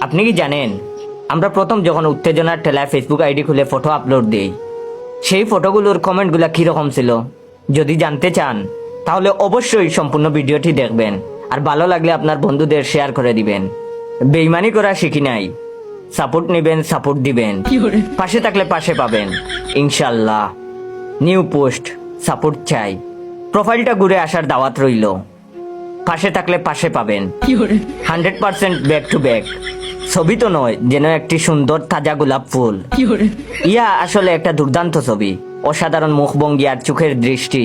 আপনি কি জানেন? আমরা প্রথম যখন উত্তেজনার ঠেলায় ফেসবুক আইডি খুলে ফটো আপলোড দিই সেই ফটোগুলোর কমেন্টগুলো কীরকম ছিল? যদি জানতে চান তাহলে অবশ্যই সম্পূর্ণ ভিডিওটি দেখবেন আর ভালো লাগলে আপনার বন্ধুদের শেয়ার করে দিবেন। বেইমানি করা শিখি নাই। সাপোর্ট নেবেন সাপোর্ট দিবেন। পাশে থাকলে পাশে পাবেন। ইনশাল্লাহ নিউ পোস্ট সাপোর্ট চাই। প্রোফাইলটা ঘুরে আসার দাওয়াত রইল। পাশে থাকলে পাশে পাবেন। Hundred percent back to back ছবি তো নয় যেন একটি সুন্দর তাজা গোলাপ ফুল। ইয়া আসলে একটা দুর্দান্ত ছবি অসাধারণ মুখভঙ্গি আর চোখের দৃষ্টি।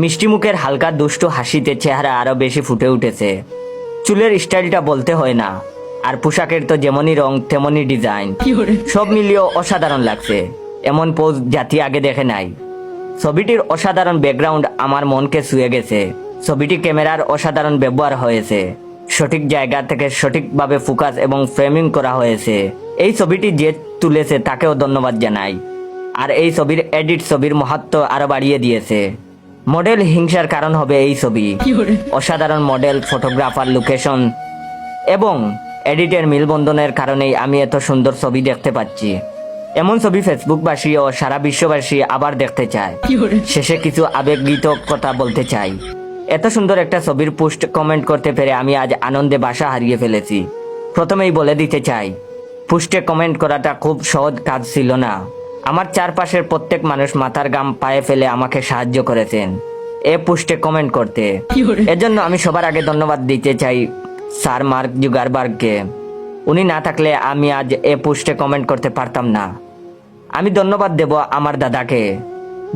মিষ্টি মুখের হালকা দুষ্টু হাসিতে চেহারা আরও বেশি ফুটে উঠেছে। চুলের স্টাইলটা বলতে হয় না আর পোশাকের তো যেমনই রং তেমনই ডিজাইন। সব মিলিয়েও অসাধারণ লাগছে এমন পোজ জাতি আগে দেখে নাই। ছবিটির অসাধারণ ব্যাকগ্রাউন্ড আমার মনকে ছুঁয়ে গেছে। ছবিটি ক্যামেরার অসাধারণ ব্যবহার হয়েছে। সঠিক জায়গা থেকে সঠিকভাবে ফোকাস এবং ফ্রেমিং করা হয়েছে। এই ছবিটি যে তুলেছে তাকেও ধন্যবাদ জানাই। আর এই ছবির এডিট ছবির মহত্ব আরও বাড়িয়ে দিয়েছে। মডেল হিংসার কারণ হবে এই ছবি। অসাধারণ মডেল ফটোগ্রাফার লোকেশন এবং এডিটের মিলবন্ধনের কারণেই আমি এত সুন্দর ছবি দেখতে পাচ্ছি। এমন ছবি ফেসবুকবাসী ও সারা বিশ্ববাসী আবার দেখতে চায়। শেষে কিছু আবেগগীত কথা বলতে চাই। এত সুন্দর একটা ছবির পোস্ট কমেন্ট করতে পেরে আমি আজ আনন্দে বাসা হারিয়ে ফেলেছি। প্রথমেই বলে দিতে চাই পোস্টে কমেন্ট করাটা খুব সহজ কাজ ছিল না। আমার চারপাশের প্রত্যেক মানুষ মাথার গাম পায়ে ফেলে আমাকে সাহায্য করেছেন এ পোস্টে কমেন্ট করতে। এজন্য আমি সবার আগে ধন্যবাদ দিতে চাই স্যার মার্ক জুগারবার্গকে। উনি না থাকলে আমি আজ এ পোস্টে কমেন্ট করতে পারতাম না। আমি ধন্যবাদ দেব আমার দাদাকে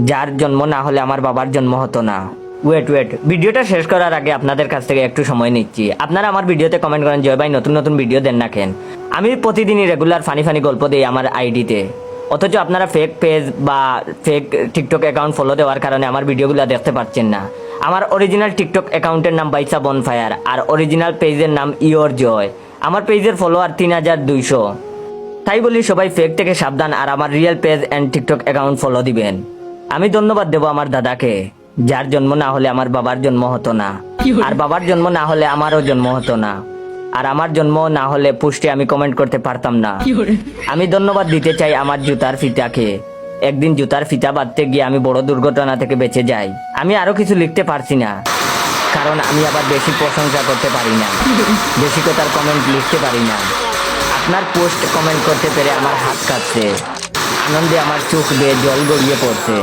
যার জন্ম না হলে আমার বাবার জন্ম হতো না। ওয়েট ওয়েট ভিডিওটা শেষ করার আগে আপনাদের কাছ থেকে একটু সময় নিচ্ছি। আপনারা আমার ভিডিওতে কমেন্ট করেন, জয় ভাই, নতুন নতুন ভিডিও দেন না কেন? আমি প্রতিদিনই রেগুলার ফানি ফানি গল্প দিই আমার আইডিতে অথচ আপনারা ফেক পেজ বা ফেক টিকটক অ্যাকাউন্ট ফলো দেওয়ার কারণে আমার ভিডিওগুলো দেখতে পাচ্ছেন না। আমার অরিজিনাল টিকটক অ্যাকাউন্টের নাম বাইসা বনফায়ার আর অরিজিনাল পেজের নাম ইয়োর জয় আমার পেজের ফলোয়ার তিন হাজার দুইশো। তাই বলি সবাই ফেক থেকে সাবধান, আর আমার real page and TikTok account follow দিবেন। আমি ধন্যবাদ দেবো আমার দাদাকে। যার জন্ম না হলে আমার বাবার জন্ম হতো না। আর বাবার জন্ম না হলে আমারও জন্ম হতো না। আর আমার জন্ম না হলে পুষ্টি আমি কমেন্ট করতে পারতাম না। আমি ধন্যবাদ দিতে চাই আমার জুতার ফিতাকে। একদিন জুতার ফিতা বাঁধতে গিয়ে আমি বড় দুর্ঘটনা থেকে বেঁচে যাই। আমি আরও কিছু লিখতে পারছি না। কারণ আমি আবার বেশি প্রশংসা করতে পারি না। বেশি কথার কমেন্ট লিখতে পারি না। আপনার পোস্ট কমেন্ট করতে পেরে আমার হাত কাঁপছে। আনন্দে আমার চোখ দিয়ে জল গড়িয়ে পড়ছে।